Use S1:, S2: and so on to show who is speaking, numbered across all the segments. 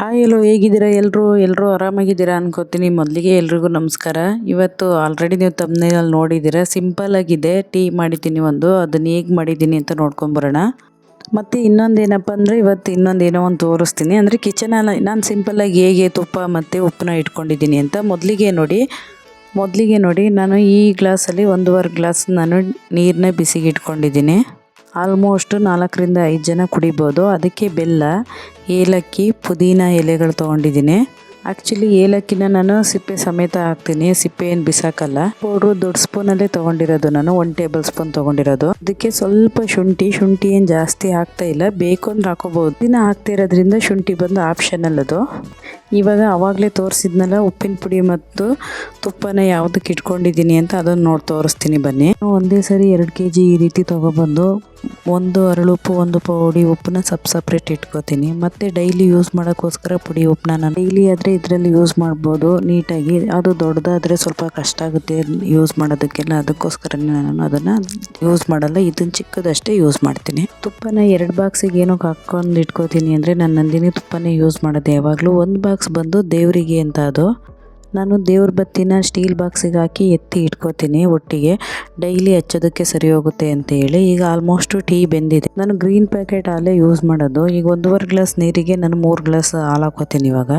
S1: Hi ಎಲ್ಲೋ ಹೇಗಿದ್ದೀರಾ? ಎಲ್ಲರೂ ಎಲ್ಲರೂ ಆರಾಮಾಗಿದ್ದೀರಾ ಅನ್ಕೋತೀನಿ. ಮೊದಲಿಗೆ ಎಲ್ರಿಗೂ ನಮಸ್ಕಾರ. ಇವತ್ತು ಆಲ್ರೆಡಿ ನೀವು ತಮ್ಮನೇಲಿ ನೋಡಿದ್ದೀರಾ. ಸಿಂಪಲ್ ಆಗಿದೆ. ಟೀ ಮಾಡಿದ್ದೀನಿ ಒಂದು. ಅದನ್ನು ಹೇಗೆ ಮಾಡಿದ್ದೀನಿ ಅಂತ ನೋಡ್ಕೊಂಬರೋಣ. ಮತ್ತು ಇನ್ನೊಂದು ಏನಪ್ಪ ಅಂದರೆ ಇವತ್ತು ಇನ್ನೊಂದು ಏನೋ ಒಂದು ತೋರಿಸ್ತೀನಿ. ಅಂದರೆ ಕಿಚನಲ್ಲಿ ನಾನು ಸಿಂಪಲ್ಲಾಗಿ ಹೇಗೆ ತುಪ್ಪ ಮತ್ತು ಉಪ್ಪನ್ನ ಇಟ್ಕೊಂಡಿದ್ದೀನಿ ಅಂತ ಮೊದಲಿಗೆ ನೋಡಿ. ಮೊದಲಿಗೆ ನೋಡಿ ನಾನು ಈ ಗ್ಲಾಸಲ್ಲಿ ಒಂದೂವರೆ ಗ್ಲಾಸ್ ನಾನು ನೀರನ್ನ ಬಿಸಿಗೆ ಇಟ್ಕೊಂಡಿದ್ದೀನಿ ಆಲ್ಮೋಸ್ಟ್ ನಾಲ್ಕರಿಂದ ಐದು ಜನ ಕುಡಿಬೋದು. ಅದಕ್ಕೆ ಬೆಲ್ಲ. ಏಲಕ್ಕಿ, ಪುದೀನ ಎಲೆಗಳು ತೊಗೊಂಡಿದ್ದೀನಿ. ಆ್ಯಕ್ಚುಲಿ ಏಲಕ್ಕಿನ ನಾನು ಸಿಪ್ಪೆ ಸಮೇತ ಹಾಕ್ತೀನಿ. ಸಿಪ್ಪೆ ಏನು ಬಿಸಾಕಲ್ಲ. ಪೌಡ್ರು ದೊಡ್ಡ ಸ್ಪೂನಲ್ಲೇ ತೊಗೊಂಡಿರೋದು ನಾನು. ಒನ್ ಟೇಬಲ್ ಸ್ಪೂನ್ ತೊಗೊಂಡಿರೋದು. ಅದಕ್ಕೆ ಸ್ವಲ್ಪ ಶುಂಠಿ ಶುಂಠಿ ಏನು ಜಾಸ್ತಿ ಹಾಕ್ತಾ ಇಲ್ಲ. ಬೇಕು ಅಂದ್ರೆ ಹಾಕೋಬೋದು. ದಿನ ಹಾಕ್ತಿರೋದ್ರಿಂದ ಶುಂಠಿ ಬಂದು ಆಪ್ಷನಲ್ ಅದು. ಇವಾಗ ಆವಾಗಲೇ ತೋರಿಸಿದ್ನಲ್ಲ, ಉಪ್ಪಿನ ಪುಡಿ ಮತ್ತು ತುಪ್ಪನ ಯಾವುದಕ್ಕೆ ಇಟ್ಕೊಂಡಿದ್ದೀನಿ ಅಂತ ಅದನ್ನು ನೋಡಿ ತೋರಿಸ್ತೀನಿ ಬನ್ನಿ. ಒಂದೇ ಸರಿ ಎರಡು ಕೆ ಜಿ ಈ ರೀತಿ ತೊಗೊಬಂದು ಒಂದು ಅರಳುಪ್ಪು ಒಂದು ಪುಡಿ ಉಪ್ಪನ್ನ ಸಪ್ ಸಪ್ರೇಟ್ ಇಟ್ಕೋತೀನಿ. ಮತ್ತು ಡೈಲಿ ಯೂಸ್ ಮಾಡೋಕ್ಕೋಸ್ಕರ ಪುಡಿ ಉಪ್ಪನ್ನ ನಾನು ಡೈಲಿ ಆದರೆ ಇದರಲ್ಲಿ ಯೂಸ್ ಮಾಡ್ಬೋದು ನೀಟಾಗಿ. ಅದು ದೊಡ್ಡದಾದರೆ ಸ್ವಲ್ಪ ಕಷ್ಟ ಆಗುತ್ತೆ ಯೂಸ್ ಮಾಡೋದಕ್ಕೆಲ್ಲ. ಅದಕ್ಕೋಸ್ಕರ ನಾನು ಅದನ್ನು ಯೂಸ್ ಮಾಡಲ್ಲ. ಇದನ್ನು ಚಿಕ್ಕದಷ್ಟೇ ಯೂಸ್ ಮಾಡ್ತೀನಿ. ತುಪ್ಪನ ಎರಡು ಬಾಕ್ಸಿಗೆ ಏನೋ ಹಾಕ್ಕೊಂಡು ಇಟ್ಕೋತೀನಿ ಅಂದರೆ ನಾನು ನಂದಿನಿ ತುಪ್ಪನೇ ಯೂಸ್ ಮಾಡೋದು ಯಾವಾಗಲೂ. ಒಂದು ಬಾಕ್ಸ್ ಬಂದು ದೇವರಿಗೆ ಅಂತ ಅದು. ನಾನು ದೇವ್ರ ಬತ್ತಿನ ಸ್ಟೀಲ್ ಬಾಕ್ಸಿಗೆ ಹಾಕಿ ಎತ್ತಿ ಇಟ್ಕೋತೀನಿ, ಒಟ್ಟಿಗೆ ಡೈಲಿ ಹಚ್ಚೋದಕ್ಕೆ ಸರಿ ಹೋಗುತ್ತೆ ಅಂತ ಹೇಳಿ ಈಗ ಆಲ್ಮೋಸ್ಟು ಟೀ ಬೆಂದಿದೆ. ನಾನು ಗ್ರೀನ್ ಪ್ಯಾಕೆಟ್ ಹಾಲೇ ಯೂಸ್ ಮಾಡೋದು. ಈಗ ಒಂದೂವರೆ ಗ್ಲಾಸ್ ನೀರಿಗೆ ನಾನು ಮೂರು ಗ್ಲಾಸ್ ಹಾಲು ಹಾಕೋತೀನಿ ಇವಾಗ.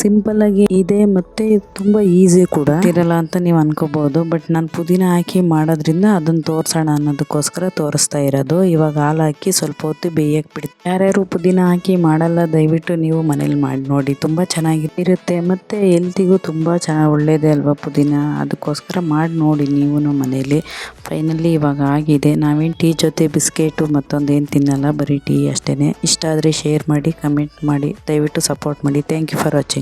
S1: ಸಿಂಪಲ್ ಆಗಿ ಇದೆ ಮತ್ತೆ ತುಂಬಾ ಈಸಿ ಕೂಡ. ಇರಲ್ಲ ಅಂತ ನೀವು ಅನ್ಕೋಬಹುದು ಬಟ್ ನಾನು ಪುದೀನ ಹಾಕಿ ಮಾಡೋದ್ರಿಂದ ಅದನ್ನ ತೋರ್ಸೋಣ ಅನ್ನೋದಕ್ಕೋಸ್ಕರ ತೋರಿಸ್ತಾ ಇರೋದು. ಇವಾಗ ಹಾಲು ಹಾಕಿ ಸ್ವಲ್ಪ ಹೊತ್ತು ಬೇಯಕ್ಕೆ ಬಿಡ್ತೀನಿ ಯಾರ್ಯಾರು ಪುದೀನ ಹಾಕಿ ಮಾಡಲ್ಲ, ದಯವಿಟ್ಟು ನೀವು ಮನೇಲಿ ಮಾಡಿ ನೋಡಿ. ತುಂಬ ಚೆನ್ನಾಗಿರುತ್ತೆ ಮತ್ತೆ ಹೆಲ್ತಿಗೂ ತುಂಬಾ ಚೆನ್ನಾಗಿ ಒಳ್ಳೇದೇ ಅಲ್ವಾ ಪುದೀನ? ಅದಕ್ಕೋಸ್ಕರ ಮಾಡಿ ನೋಡಿ ನೀವು ಮನೇಲಿ. ಫೈನಲಿ ಇವಾಗ ಆಗಿದೆ. ನಾವೇನು ಟೀ ಜೊತೆ ಬಿಸ್ಕೆಟು ಮತ್ತೊಂದೇನು ತಿನ್ನಲ್ಲ, ಬರೀ ಟೀ ಅಷ್ಟೇ ಇಷ್ಟ ಆದರೆ ಶೇರ್ ಮಾಡಿ, ಕಮೆಂಟ್ ಮಾಡಿ, ದಯವಿಟ್ಟು ಸಪೋರ್ಟ್ ಮಾಡಿ. Thank you for watching